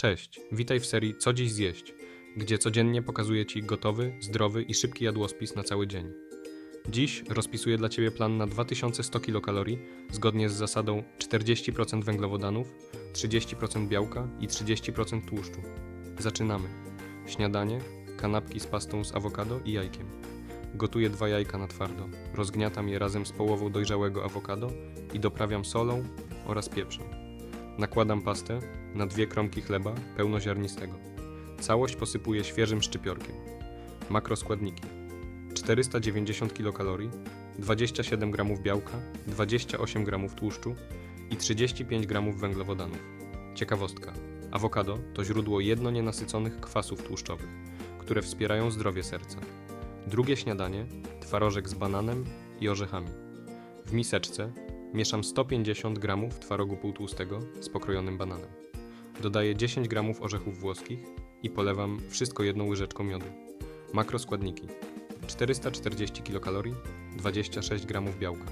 Cześć, witaj w serii Co dziś zjeść, gdzie codziennie pokazuję Ci gotowy, zdrowy i szybki jadłospis na cały dzień. Dziś rozpisuję dla Ciebie plan na 2100 kilokalorii zgodnie z zasadą 40% węglowodanów, 30% białka i 30% tłuszczu. Zaczynamy. Śniadanie, kanapki z pastą z awokado i jajkiem. Gotuję dwa jajka na twardo, rozgniatam je razem z połową dojrzałego awokado i doprawiam solą oraz pieprzem. Nakładam pastę na dwie kromki chleba pełnoziarnistego. Całość posypuję świeżym szczypiorkiem. Makroskładniki: 490 kilokalorii, 27 g białka, 28 g tłuszczu i 35 g węglowodanów. Ciekawostka: awokado to źródło jedno nienasyconych kwasów tłuszczowych, które wspierają zdrowie serca. Drugie śniadanie: twarożek z bananem i orzechami. W miseczce mieszam 150 g twarogu półtłustego z pokrojonym bananem. Dodaję 10 g orzechów włoskich i polewam wszystko jedną łyżeczką miodu. Makroskładniki: 440 kilokalorii, 26 g białka,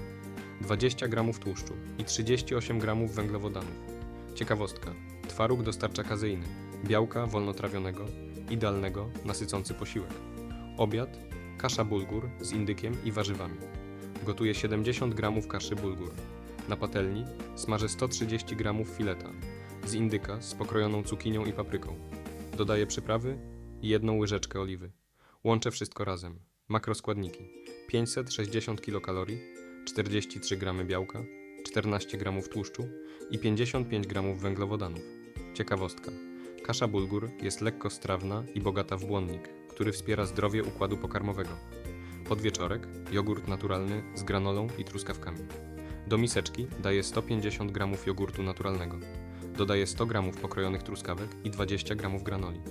20 g tłuszczu i 38 g węglowodanów. Ciekawostka: twaróg dostarcza kazeiny, białka wolnotrawionego, idealnego, nasycący posiłek. Obiad: kasza bulgur z indykiem i warzywami. Gotuję 70 g kaszy bulgur. Na patelni smażę 130 g fileta z indyka z pokrojoną cukinią i papryką. Dodaję przyprawy i jedną łyżeczkę oliwy. Łączę wszystko razem. Makroskładniki: 560 kilokalorii, 43 g białka, 14 g tłuszczu i 55 g węglowodanów. Ciekawostka: kasza bulgur jest lekko strawna i bogata w błonnik, który wspiera zdrowie układu pokarmowego. Podwieczorek jogurt naturalny z granolą i truskawkami. Do miseczki daję 150 g jogurtu naturalnego. Dodaję 100 g pokrojonych truskawek i 20 g granoli.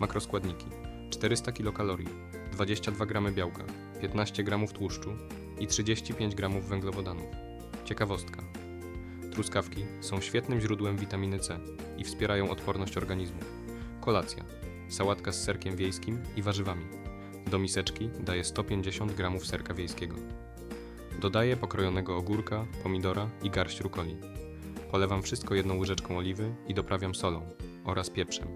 Makroskładniki: 400 kilokalorii, 22 g białka, 15 g tłuszczu i 35 g węglowodanów. Ciekawostka: Truskawki są świetnym źródłem witaminy C i wspierają odporność organizmu. Kolacja: sałatka z serkiem wiejskim i warzywami. Do miseczki daję 150 g serka wiejskiego. Dodaję pokrojonego ogórka, pomidora i garść rukoli. Polewam wszystko jedną łyżeczką oliwy i doprawiam solą oraz pieprzem.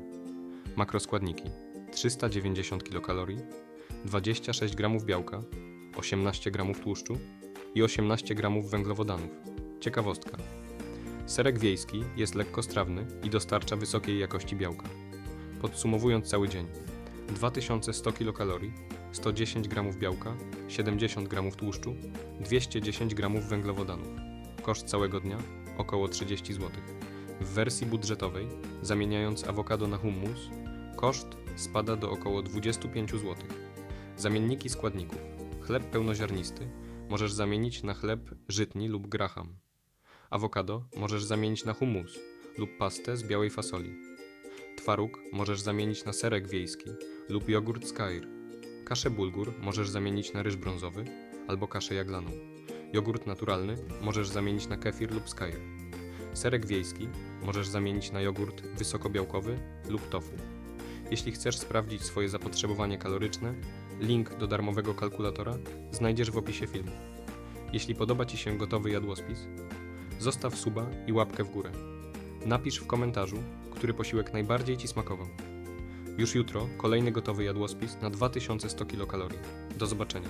Makroskładniki: 390 kilokalorii, 26 g białka, 18 g tłuszczu i 18 g węglowodanów. Ciekawostka: Serek wiejski jest lekkostrawny i dostarcza wysokiej jakości białka. Podsumowując cały dzień: 2100 kilokalorii, 110 g białka, 70 g tłuszczu, 210 g węglowodanów. Koszt całego dnia około 30 zł. W wersji budżetowej, zamieniając awokado na hummus, koszt spada do około 25 zł. Zamienniki składników: chleb pełnoziarnisty możesz zamienić na chleb żytni lub graham. Awokado możesz zamienić na hummus lub pastę z białej fasoli. Twaróg możesz zamienić na serek wiejski lub jogurt Skyr. Kaszę bulgur możesz zamienić na ryż brązowy albo kaszę jaglaną. Jogurt naturalny możesz zamienić na kefir lub skyr. Serek wiejski możesz zamienić na jogurt wysokobiałkowy lub tofu. Jeśli chcesz sprawdzić swoje zapotrzebowanie kaloryczne, link do darmowego kalkulatora znajdziesz w opisie filmu. Jeśli podoba Ci się gotowy jadłospis, zostaw suba i łapkę w górę. Napisz w komentarzu, który posiłek najbardziej Ci smakował. Już jutro kolejny gotowy jadłospis na 2100 kilokalorii. Do zobaczenia.